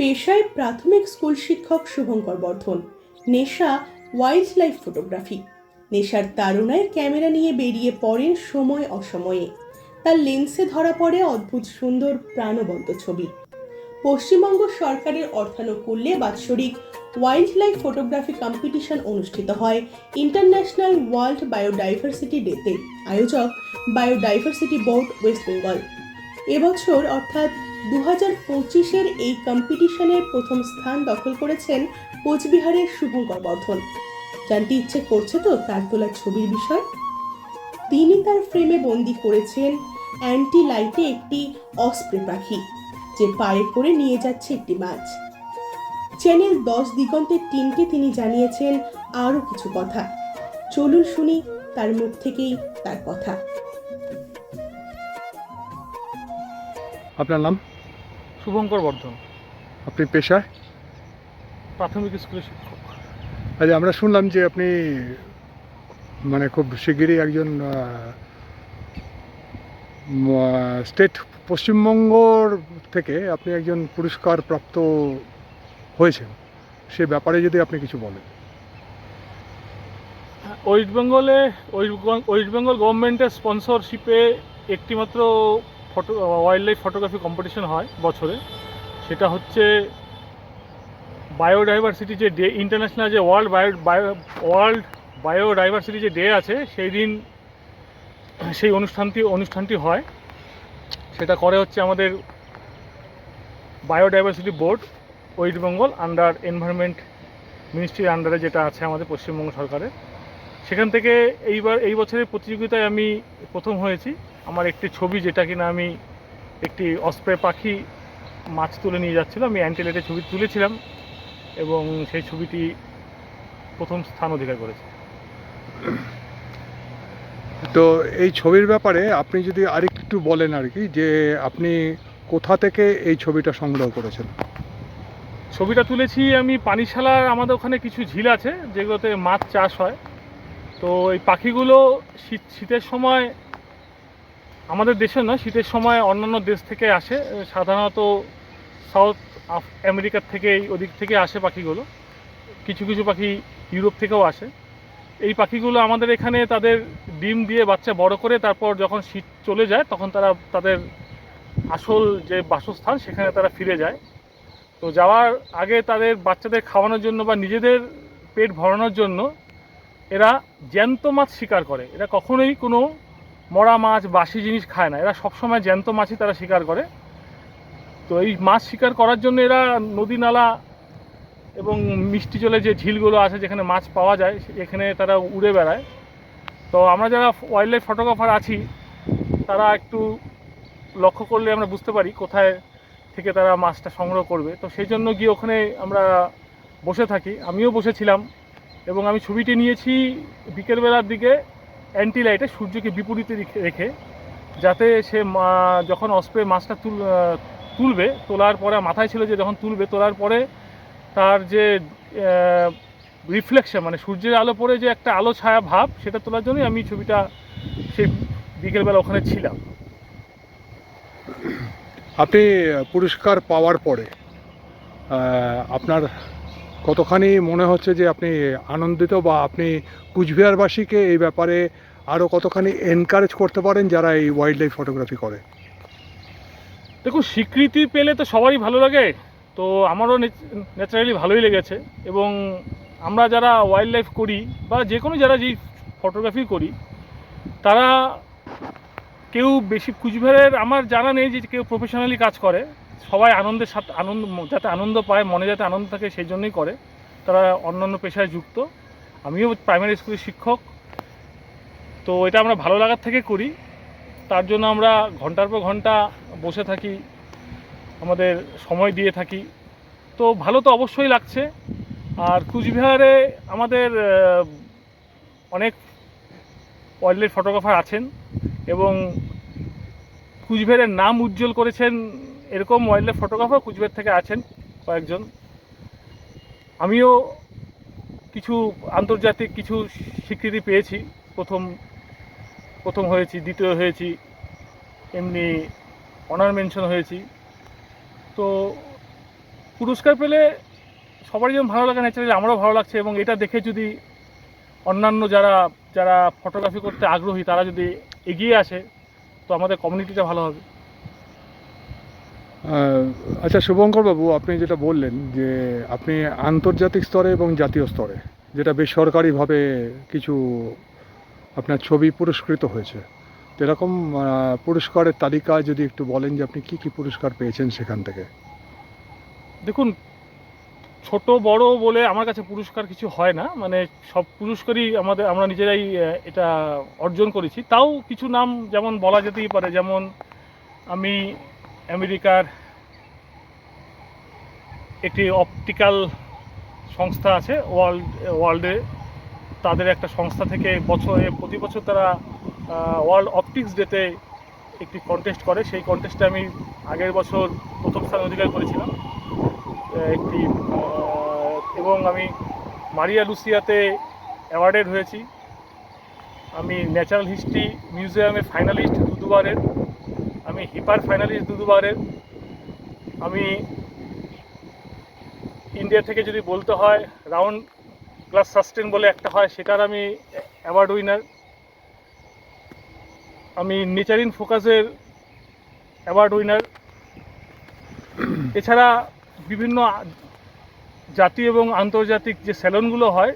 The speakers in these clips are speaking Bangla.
পেশায় প্রাথমিক স্কুল শিক্ষক শুভঙ্কর বর্ধন, নেশা ওয়াইল্ড লাইফ ফটোগ্রাফি নেশার তাড়নায় ক্যামেরা নিয়ে বেরিয়ে পড়েন সময় অসময়ে। তার লেন্সে ধরা পড়ে অদ্ভুত সুন্দর প্রাণবন্ত ছবি। পশ্চিমবঙ্গ সরকারের অর্থানুকূল্যে বাৎসরিক ওয়াইল্ড লাইফ ফটোগ্রাফি কম্পিটিশন অনুষ্ঠিত হয় ইন্টারন্যাশনাল ওয়ার্ল্ড বায়োডাইভার্সিটি ডেতে আয়োজক বায়োডাইভার্সিটি বোর্ড ওয়েস্ট বেঙ্গল এবছর অর্থাৎ দু হাজার পঁচিশের এই কম্পিটিশনের প্রথম স্থান দখল করেছেন কোচবিহারের শুভঙ্কর বর্ধন জানতে ইচ্ছে করছে তো তার তোলা ছবির বিষয়? তিনি তার ফ্রেমে বন্দি করেছেন অ্যান্টি লাইটে একটি অস্প্রে পাখি, যে পায়ে করে নিয়ে যাচ্ছে একটি মাছ। চ্যানেল দশ দিগন্তের টিমকে তিনি জানিয়েছেন আরও কিছু কথা। চলুন শুনি তার মুখ থেকেই তার কথা। আপনার নাম? শুভঙ্কর বর্ধন। আপনি পেশায়? প্রাথমিক স্কুলের শিক্ষক। আচ্ছা আমরা শুনলাম যে আপনি মানে খুব শিগগিরই একজন স্টেট পশ্চিমবঙ্গর থেকে আপনি একজন পুরস্কার প্রাপ্ত হয়েছেন। সে ব্যাপারে যদি আপনি কিছু বলেন। ওয়েস্ট বেঙ্গলে ওয়েস্ট বেঙ্গল গভর্নমেন্টের স্পন্সরশিপে একটিমাত্র photo wild life photography competition হয় বছরে। সেটা হচ্ছে বায়োডাইভার্সিটি যে ডে ইন্টারন্যাশনাল যে world bio bio world biodiversity যে ডে আছে, সেই দিন সেই অনুষ্ঠানটি অনুষ্ঠানটি হয়। সেটা করে হচ্ছে আমাদের biodiversity board West Bengal under environment মিনিস্ট্রির আন্ডারে যেটা আছে আমাদের পশ্চিমবঙ্গ সরকারের। সেখান থেকে এইবার, এই বছরের প্রতিযোগিতায় আমি প্রথম হয়েছি। আমার একটি ছবি যেটা কিনা আমি একটি অস্প্রে পাখি মাছ তুলে নিয়ে যাচ্ছিল আমি অ্যান্টিলেটের ছবি তুলেছিলাম এবং সেই ছবিটি প্রথম স্থান অধিকার করেছে। তো এই ছবির ব্যাপারে আপনি যদি আরেকটু বলেন আর কি যে আপনি কোথা থেকে এই ছবিটা সংগ্রহ করেছেন? ছবিটা তুলেছি আমি পানিশালার আমাদের ওখানে কিছু ঝিল আছে যেগুলোতে মাছ চাষ হয়। তো এই পাখিগুলো শীত শীতের সময় আমাদের দেশে নয়, শীতের সময় অন্যান্য দেশ থেকে আসে। সাধারণত সাউথ আমেরিকার থেকে ওদিক থেকে আসে পাখিগুলো। কিছু কিছু পাখি ইউরোপ থেকেও আসে। এই পাখিগুলো আমাদের এখানে তাদের ডিম দিয়ে বাচ্চা বড় করে তারপর যখন শীত চলে যায়, তখন তারা তাদের আসল যে বাসস্থান, সেখানে তারা ফিরে যায়। তো যাওয়ার আগে তাদের বাচ্চাদের খাওয়ানোর জন্য বা নিজেদের পেট ভরানোর জন্য এরা জ্যান্ত মাছ শিকার করে। এরা কখনোই কোনো মরা মাছ, বাসি জিনিস খায় না। এরা সবসময় জ্যান্ত মাছই তারা শিকার করে। তো এই মাছ শিকার করার জন্য এরা নদী নালা এবং মিষ্টি জলে যে ঝিলগুলো আছে যেখানে মাছ পাওয়া যায়, এখানে তারা উড়ে বেড়ায়। তো আমরা যারা ওয়াইল্ড লাইফ ফটোগ্রাফার আছি, তারা একটু লক্ষ্য করলে আমরা বুঝতে পারি কোথায় থেকে তারা মাছটা সংগ্রহ করবে। তো সেই জন্য গিয়ে ওখানে আমরা বসে থাকি। আমিও বসেছিলাম এবং আমি ছবিটি নিয়েছি বিকেলবেলার দিকে। অ্যান্টি লাইটে সূর্যকে বিপরীতে রেখে- যাতে সে যখন অস্প্রে মাছটা তুল তুলবে, তোলার পরে, মাথায় ছিল যে যখন তুলবে, তোলার পরে তার যে রিফ্লেকশন মানে সূর্যের আলো পরে যে একটা আলো ছায়া ভাব, সেটা তোলার জন্যই আমি ছবিটা সেই বিকেলবেলা ওখানে ছিলাম। আপনি পুরস্কার পাওয়ার পরে আপনার কতখানি মনে হচ্ছে যে আপনি আনন্দিত বা আপনি কুচবিহারবাসীকে এই ব্যাপারে আরও কতখানি এনকারেজ করতে পারেন যারা এই ওয়াইল্ড লাইফ ফটোগ্রাফি করে? দেখুন, স্বীকৃতি পেলে তো সবারই ভালো লাগে। তো আমারও ন্যাচারালি ভালোই লেগেছে। এবং আমরা যারা ওয়াইল্ড লাইফ করি বা যে কোনো যারা যেই ফটোগ্রাফি করি, তারা কেউ বেশি, কুচবিহারের আমার জানা নেই যে কেউ প্রফেশনালি কাজ করে। সবাই আনন্দের সাথে আনন্দ যাতে আনন্দ পায়, মনে যাতে আনন্দ থাকে, সেই জন্যই করে। তারা অন্যান্য পেশায় যুক্ত। আমিও প্রাইমারি স্কুলের শিক্ষক। তো এটা আমরা ভালো লাগার থেকে করি। তার জন্য আমরা ঘণ্টার পর ঘণ্টা বসে থাকি, আমাদের সময় দিয়ে থাকি। তো ভালো তো অবশ্যই লাগছে। আর কুচবিহারে আমাদের অনেক ওয়াইল্ড লাইফ ফটোগ্রাফার আছেন এবং কুচবিহারের নাম উজ্জ্বল করেছেন এরকম ওয়াইল্ড ফটোগ্রাফার কুচবিহার থেকে আছেন কয়েকজন। আমিও কিছু আন্তর্জাতিক কিছু স্বীকৃতি পেয়েছি। প্রথম প্রথম হয়েছি, দ্বিতীয় হয়েছি, এমনি অনার মেনশন হয়েছি। তো পুরস্কার পেলে সবারই যেমন ভালো লাগে ন্যাচারালি আমারও ভালো লাগছে এবং এটা দেখে যদি অন্যান্য যারা যারা ফটোগ্রাফি করতে আগ্রহী, তারা যদি এগিয়ে আসে, তো আমাদের কমিউনিটিটা ভালো হবে। আচ্ছা শুভঙ্কর বাবু, আপনি যেটা বললেন যে আপনি আন্তর্জাতিক স্তরে এবং জাতীয় স্তরে, যেটা বেসরকারিভাবে কিছু আপনার ছবি পুরস্কৃত হয়েছে এরকম পুরস্কারের তালিকা যদি একটু বলেন যে আপনি কি কি পুরস্কার পেয়েছেন সেখান থেকে? দেখুন, ছোট, বড় বলে আমার কাছে পুরস্কার কিছু হয় না মানে সব পুরস্কারই আমাদের, আমরা নিজেরাই এটা অর্জন করেছি। তাও কিছু নাম যেমন বলা যেতেই পারে, যেমন আমি আমেরিকার একটি অপটিক্যাল সংস্থা আছে, ওয়ার্ল্ড, ওয়ার্ল্ডে। তাদের একটা সংস্থা থেকে বছরে, প্রতি বছর তারা ওয়ার্ল্ড অপটিক্স ডেতে একটি কন্টেস্ট করে। সেই কন্টেস্টে আমি আগের বছর প্রথম স্থান অধিকার করেছিলাম। একটি এবং আমি মারিয়া লুসিয়াতে অ্যাওয়ার্ডেড হয়েছি। আমি ন্যাচারাল হিস্ট্রি মিউজিয়ামে ফাইনালিস্ট দুবারের আমি হিপার ফাইনালিস্ট দু দুবারের আমি ইন্ডিয়া থেকে যদি বলতে হয়, রাউন্ড ক্লাস সাস্টেন বলে একটা হয়, সেটার আমি অ্যাওয়ার্ড উইনার। আমি নেচার ইন ফোকাসের অ্যাওয়ার্ড উইনার। এছাড়া বিভিন্ন জাতীয় এবং আন্তর্জাতিক যে স্যালনগুলো হয়,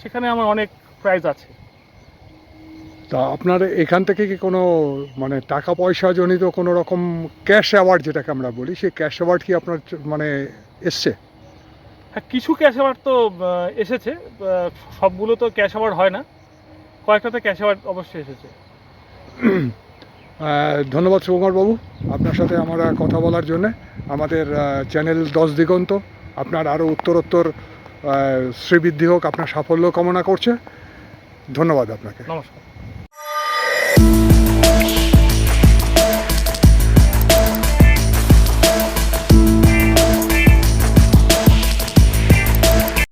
সেখানে আমার অনেক প্রাইজ আছে। তা আপনার এখান থেকে কি কোনো মানে টাকা পয়সা জনিত কোনো রকম ক্যাশ অ্যাওয়ার্ড যেটাকে আমরা বলি সেই ক্যাশ অ্যাওয়ার্ড কি আপনার মানে এসছে? হ্যাঁ কিছু ক্যাশ অ্যাওয়ার্ড তো এসেছে সবগুলো তো ক্যাশ অ্যাওয়ার্ড হয় না কয়েকটাতে ক্যাশ অ্যাওয়ার্ড অবশ্যই এসেছে। ধন্যবাদ বাবু আপনার সাথে আমরা কথা বলার জন্যে। আমাদের চ্যানেল দশ দিগন্ত আপনার আরও উত্তরোত্তর শ্রীবৃদ্ধি হোক আপনার সাফল্য কামনা করছে। ধন্যবাদ আপনাকে। নমস্কার। you